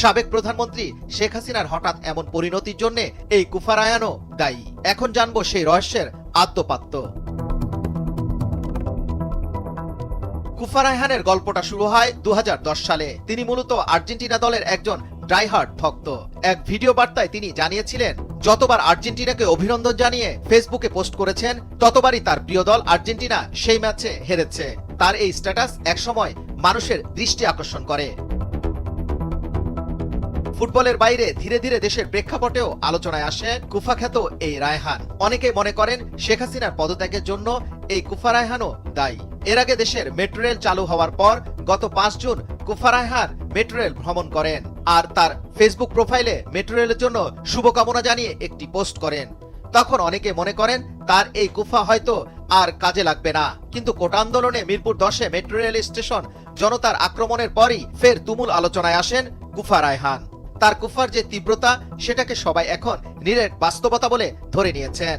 সাবেক প্রধানমন্ত্রী শেখ হাসিনার হঠাৎ এমন পরিণতির জন্য এই কুফারায়ানও দায়ী। এখন জানব সেই রহস্যের আদ্যপাত্য। কুফা রায়হানের গল্পটা শুরু হয় দু হাজার দশ সালে। তিনি মূলত আর্জেন্টিনা দলের একজন ড্রাইহার্ড ভক্ত। এক ভিডিও বার্তায় তিনি জানিয়েছিলেন, যতবার আর্জেন্টিনাকে অভিনন্দন জানিয়ে ফেসবুকে পোস্ট করেছেন, ততবারই তার প্রিয় দল আর্জেন্টিনা সেই ম্যাচে হেরেছে। তার এই স্ট্যাটাস একসময় মানুষের দৃষ্টি আকর্ষণ করে। ফুটবলের বাইরে ধীরে ধীরে দেশের প্রেক্ষাপটেও আলোচনায় আসে কুফা খ্যাত এই রায়হান। অনেকে মনে করেন শেখ হাসিনার পদত্যাগের জন্য এই কুফা রায়হানও দায়ী। এর আগে দেশের মেট্রো রেল চালু হওয়ার পর গত পাঁচ June Kufa Raihan metro rail ভ্রমণ করেন আর তার ফেসবুক প্রোফাইলে মেট্রো রেলের জন্য শুভকামনা জানিয়ে একটি পোস্ট করেন। তখন অনেকে মনে করেন তার এই কুফা হয়তো আর কাজে লাগবে না। কিন্তু কোটা আন্দোলনে মিরপুর দশে মেট্রো রেল স্টেশন জনতার আক্রমণের পরই ফের তুমুল আলোচনায় আসেন কুফা রায়হান। তার কুফার যে তীব্রতা সেটাকে সবাই এখন নিরেট বাস্তবতা বলে ধরে নিয়েছেন।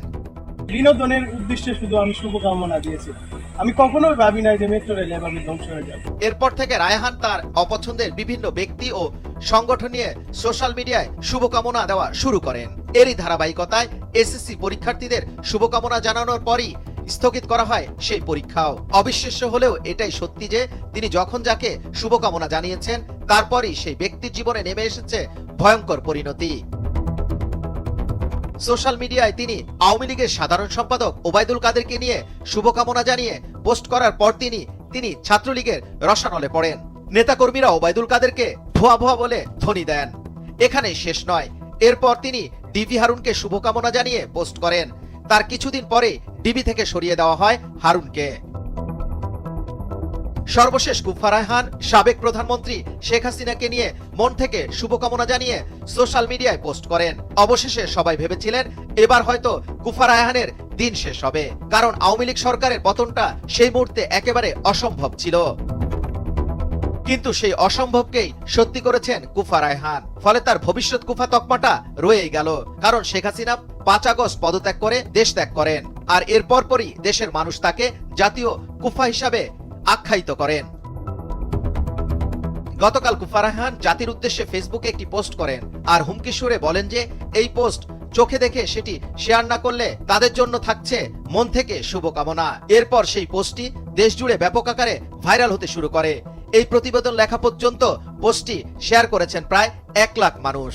বিনোদনের উদ্দেশ্যে শুধু আমি শুভকামনা দিয়েছি। আমি কখনোই ভাবি নাই যে মেট্রো রেল এভাবে ধ্বংস হয়ে যাবে। এরপর থেকে রায়হান তার অপছন্দের বিভিন্ন ব্যক্তি ও সংগঠন নিয়ে সোশ্যাল মিডিয়ায় শুভকামনা দেওয়া শুরু করেন। এরই ধারাবাহিকতায় এসএসসি পরীক্ষার্থীদের শুভকামনা জানানোর পরই স্থগিত করা হয় সেই পরীক্ষাও। অবিশ্বাস্য হলেও এটাই সত্যি যে তিনি যখন যাকে শুভকামনা জানিয়েছেন, তারপরই সেই ব্যক্তির জীবনে নেমে এসেছে ভয়ঙ্কর পরিণতি। সোশ্যাল মিডিয়ায় তিনি আওয়ামী লীগের সাধারণ সম্পাদক ওবায়দুল কাদেরকে নিয়ে শুভকামনা জানিয়ে পোস্ট করার পর তিনি তিনি ছাত্রলীগের রসানলে পড়েন। নেতাকর্মীরা ওবায়দুল কাদেরকে ভুয়া ভুয়া বলে ধ্বনি দেন। এখানেই শেষ নয়। এরপর তিনি ডিভি হারুনকে শুভকামনা জানিয়ে পোস্ট করেন। তার কিছুদিন পরে ডিবি থেকে সরিয়ে দেওয়া হয় হারুনকে। সর্বশেষ কুফা রায়হান, সাবেক প্রধানমন্ত্রী শেখ হাসিনাকে নিয়ে মন থেকে শুভকামনা জানিয়ে সোশ্যাল মিডিয়ায় পোস্ট করেন। অবশেষে সবাই ভেবেছিলেন, এবার হয়তো কুফা রায়হানের দিন শেষ হবে। কারণ আওয়ামী লীগ সরকারের পতনটা সেই মুহূর্তে একেবারে অসম্ভব ছিল। কিন্তু সেই অসম্ভবকেই সত্যি করেছেন কুফা রায়হান। ফলে তার ভবিষ্যৎ কুফা তকমাটা রয়েই গেল। কারণ শেখ হাসিনা পাঁচ আগস্ট পদত্যাগ করে দেশ ত্যাগ করেন আর এর পরপরই দেশের মানুষ তাকে জাতীয় কুফা হিসাবে আখ্যায়িত করেন। গতকাল কুফা রায়হান জাতির উদ্দেশ্যে ফেসবুকে একটি পোস্ট করেন আর হুমকি সুরে বলেন যে এই পোস্ট চোখে দেখে সেটি শেয়ার না করলে তাদের জন্য থাকছে মন থেকে শুভকামনা। এরপর সেই পোস্টটি দেশ জুড়ে ব্যাপক আকারে ভাইরাল হতে শুরু করে। এই প্রতিবেদন লেখা পর্যন্ত পোস্টটি শেয়ার করেছেন প্রায় এক লাখ মানুষ।